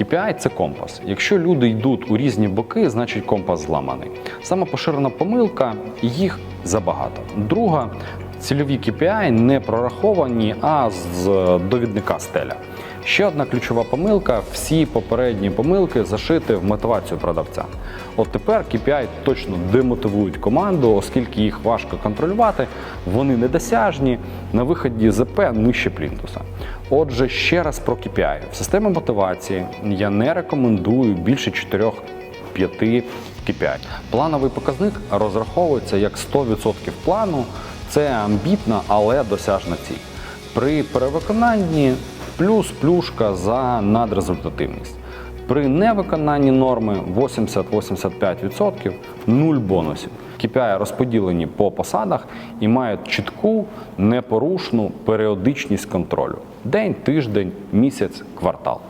KPI – це компас. Якщо люди йдуть у різні боки, значить компас зламаний. Сама поширена помилка їх забагато. Друга цільові KPI не прораховані, а з довідника стеля. Ще одна ключова помилка: всі попередні помилки зашити в мотивацію продавця. От тепер KPI точно демотивують команду, оскільки їх важко контролювати, вони недосяжні, на виході ЗП нижче плінтуса. Отже, ще раз про KPI. В системі мотивації я не рекомендую більше 4 5 KPI. Плановий показник розраховується як 100% плану. Це амбітна, але досяжна ціль. При перевиконанні плюс плюшка за надрезультативність. При невиконанні норми 80-85% нуль бонусів. KPI розподілені по посадах і мають чітку, непорушну періодичність контролю: день, тиждень, місяць, квартал.